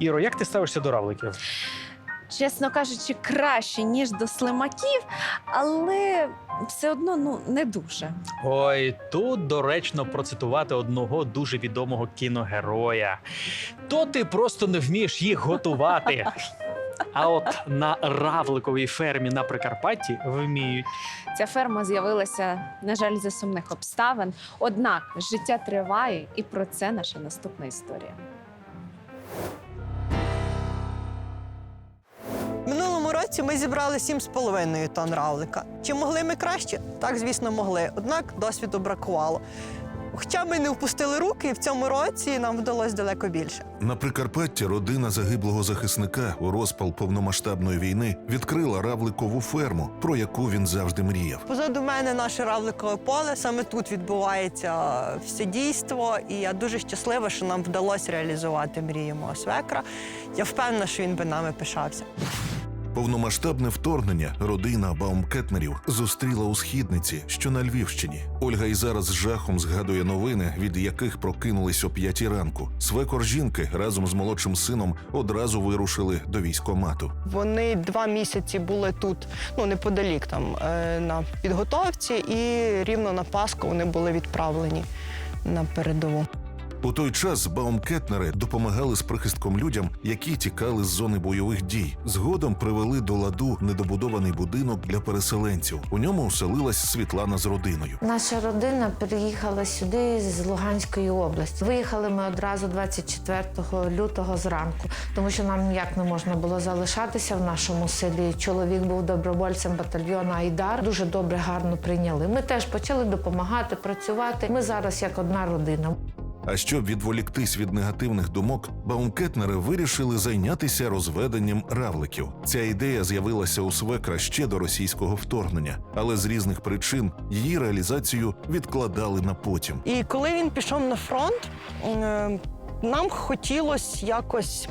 Іро, як ти ставишся до равликів? Чесно кажучи, краще, ніж до слимаків, але все одно ну, не дуже. Ой, тут доречно процитувати одного дуже відомого кіногероя. То ти просто не вмієш їх готувати. А от на равликовій фермі на Прикарпатті вміють. Ця ферма з'явилася, на жаль, за сумних обставин. Однак життя триває, і про це наша наступна історія. Році ми зібрали 7,5 тонн равлика. Чи могли ми краще? Так, звісно, могли. Однак досвіду бракувало. Хоча ми не впустили руки, і в цьому році нам вдалося далеко більше. На Прикарпатті родина загиблого захисника у розпал повномасштабної війни відкрила равликову ферму, про яку він завжди мріяв. Позаду мене наше равликове поле. Саме тут відбувається все дійство, і я дуже щаслива, що нам вдалося реалізувати мрію мого свекра. Я впевнена, що він би нами пишався. Повномасштабне вторгнення родина Баумкетнерів зустріла у східниці, що на Львівщині. Ольга й зараз з жахом згадує новини, від яких прокинулись о п'ятій ранку. Свекор жінки разом з молодшим сином одразу вирушили до військомату. Вони два місяці були тут, ну неподалік там е, на підготовці, і рівно на Пасху вони були відправлені на передову. У той час баумкетнери допомагали з прихистком людям, які тікали з зони бойових дій. Згодом привели до ладу недобудований будинок для переселенців. У ньому оселилась Світлана з родиною. Наша родина переїхала сюди з Луганської області. Виїхали ми одразу 24 лютого зранку, тому що нам ніяк не можна було залишатися в нашому селі. Чоловік був добровольцем батальйону Айдар. Дуже добре, гарно прийняли. Ми теж почали допомагати, працювати. Ми зараз як одна родина. А щоб відволіктись від негативних думок, баумкетнери вирішили зайнятися розведенням равликів. Ця ідея з'явилася у свекра ще до російського вторгнення, але з різних причин її реалізацію відкладали на потім. І коли він пішов на фронт, е, нам хотілося якось.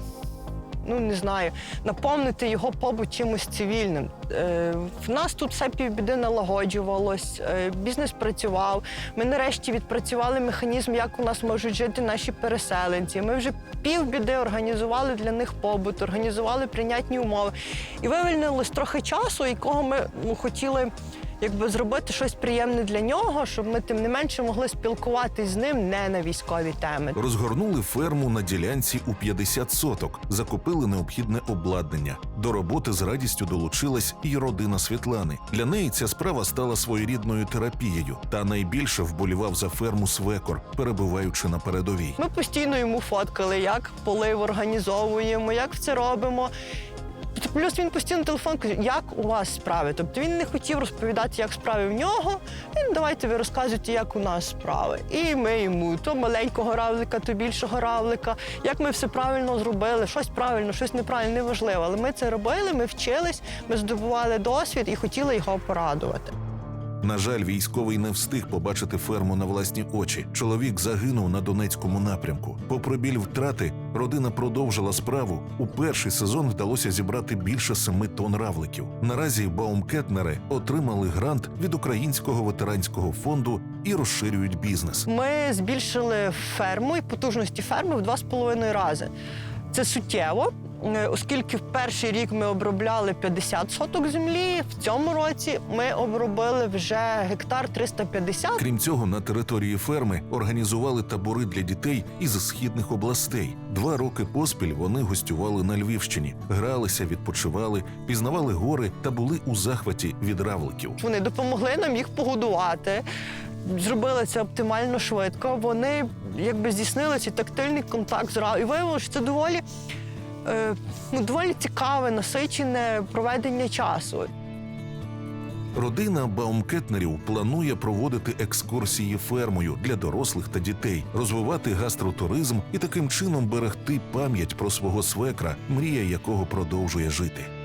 Ну, не знаю, наповнити його побут чимось цивільним. Е, в нас тут все півбіди налагоджувалось, е, бізнес працював. Ми нарешті відпрацювали механізм, як у нас можуть жити наші переселенці. Ми вже півбіди організували для них побут, організували прийнятні умови. І вивільнилось трохи часу, якого ми ну, хотіли якби зробити щось приємне для нього, щоб ми тим не менше могли спілкуватись з ним не на військові теми. Розгорнули ферму на ділянці у 50 соток, закупили необхідне обладнання. До роботи з радістю долучилась і родина Світлани. Для неї ця справа стала своєрідною терапією, та найбільше вболівав за ферму свекор, перебуваючи на передовій. Ми постійно йому фоткали, як полив організовуємо, як це робимо. Плюс він постійно телефон каже, як у вас справи. Тобто він не хотів розповідати, як справи в нього. Він давайте ви розказуйте, як у нас справи. І ми йому то маленького равлика, то більшого равлика, як ми все правильно зробили, щось правильно, щось неправильно, неважливо. Але ми це робили, ми вчились, ми здобували досвід і хотіли його порадувати. На жаль, військовий не встиг побачити ферму на власні очі. Чоловік загинув на Донецькому напрямку. Попри біль втрати, родина продовжила справу. У перший сезон вдалося зібрати більше семи тонн равликів. Наразі баумкетнери отримали грант від Українського ветеранського фонду і розширюють бізнес. Ми збільшили ферму і потужності ферми в два з половиною рази. Це суттєво, оскільки в перший рік ми обробляли 50 соток землі, в цьому році ми обробили вже гектар 350. Крім цього, на території ферми організували табори для дітей із східних областей. Два роки поспіль вони гостювали на Львівщині, гралися, відпочивали, пізнавали гори та були у захваті від равликів. Вони допомогли нам їх погодувати. Зробили це оптимально швидко. Вони якби здійснили цей тактильний контакт з ра- І виявилося, що це доволі, е, ну, доволі цікаве, насичене проведення часу. Родина Баумкетнерів планує проводити екскурсії фермою для дорослих та дітей, розвивати гастротуризм і таким чином берегти пам'ять про свого свекра, мрія якого продовжує жити.